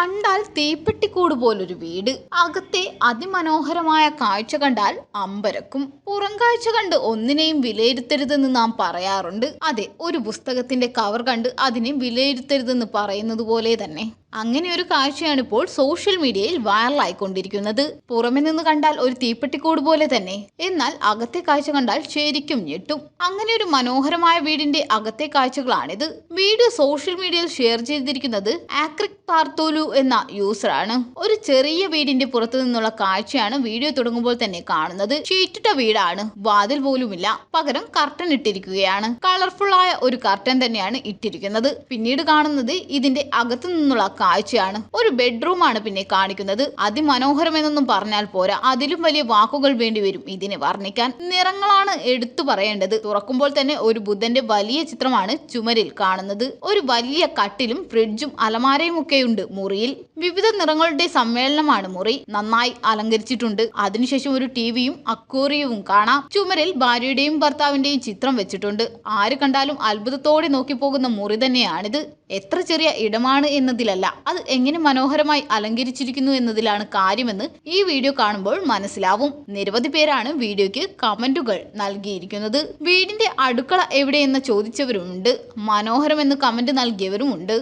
കണ്ടാൽ തീപ്പെട്ടിക്കൂട് പോലൊരു വീട്. അകത്തെ അതിമനോഹരമായ കാഴ്ച കണ്ടാൽ അമ്പരക്കും. പുറം കാഴ്ച കണ്ട് ഒന്നിനെയും വിലയിരുത്തരുതെന്ന് നാം പറയാറുണ്ട്. അതെ ഒരു പുസ്തകത്തിന്റെ കവർ കണ്ട് അതിനെ വിലയിരുത്തരുതെന്ന് പറയുന്നത് പോലെ തന്നെ. അങ്ങനെ ഒരു കാഴ്ചയാണ് ഇപ്പോൾ സോഷ്യൽ മീഡിയയിൽ വൈറലായിക്കൊണ്ടിരിക്കുന്നത് പുറമെ നിന്ന് കണ്ടാൽ ഒരു തീപ്പെട്ടിക്കൂട് പോലെ തന്നെ. എന്നാൽ അകത്തെ കാഴ്ച കണ്ടാൽ ശരിക്കും ഞെട്ടും. അങ്ങനെ ഒരു മനോഹരമായ വീടിന്റെ അകത്തെ കാഴ്ചകളാണിത്. വീഡിയോ സോഷ്യൽ മീഡിയയിൽ ഷെയർ ചെയ്തിരിക്കുന്നത് ആക്രിക് പാർത്തോലു എന്ന യൂസറാണ്. ഒരു ചെറിയ വീടിന്റെ പുറത്തു നിന്നുള്ള കാഴ്ചയാണ് വീഡിയോ തുടങ്ങുമ്പോൾ തന്നെ കാണുന്നത്. ഷീറ്റിട്ട വീടാണ്. വാതിൽ പോലുമില്ല. പകരം കർട്ടൻ ഇട്ടിരിക്കുകയാണ്. കളർഫുൾ ആയ ഒരു കർട്ടൻ തന്നെയാണ് ഇട്ടിരിക്കുന്നത്. പിന്നീട് കാണുന്നത് ഇതിന്റെ അകത്തു നിന്നുള്ള കാഴ്ചയാണ്. ഒരു ബെഡ്റൂമാണ് പിന്നെ കാണിക്കുന്നത്. അതിമനോഹരം എന്നൊന്നും പറഞ്ഞാൽ പോരാ. അതിലും വലിയ വാക്കുകൾ വേണ്ടി വരും ഇതിനെ വർണിക്കാൻ. നിറങ്ങളാണ് എടുത്തു പറയേണ്ടത്. തുറക്കുമ്പോൾ തന്നെ ഒരു ബുദ്ധന്റെ വലിയ ചിത്രമാണ് ചുമരിൽ കാണുന്നത്. ഒരു വലിയ കട്ടിലും ഫ്രിഡ്ജും അലമാരയും ഒക്കെയുണ്ട്. മുറിയിൽ വിവിധ നിറങ്ങളുടെ സമ്മേളനമാണ് മുറി നന്നായി അലങ്കരിച്ചിട്ടുണ്ട്. അതിനുശേഷം ഒരു ടിവിയും അക്വേറിയവും കാണാം. ചുമരിൽ ഭാര്യയുടെയും ഭർത്താവിന്റെയും ചിത്രം വെച്ചിട്ടുണ്ട്. ആര് കണ്ടാലും അത്ഭുതത്തോടെ നോക്കിപ്പോകുന്ന മുറി തന്നെയാണിത്. എത്ര ചെറിയ ഇടമാണ് എന്നതിലല്ല അത് എങ്ങനെ മനോഹരമായി അലങ്കരിച്ചിരിക്കുന്നു എന്നതിലാണ് കാര്യമെന്ന് ഈ വീഡിയോ കാണുമ്പോൾ മനസ്സിലാവും. നിരവധി പേരാണ് വീഡിയോയ്ക്ക് കമന്റുകൾ നൽകിയിരിക്കുന്നത്. വീടിന്റെ അടുക്കള എവിടെയെന്ന് ചോദിച്ചവരുമുണ്ട് മനോഹരമെന്ന് കമന്റ് നൽകിയവരുമുണ്ട്.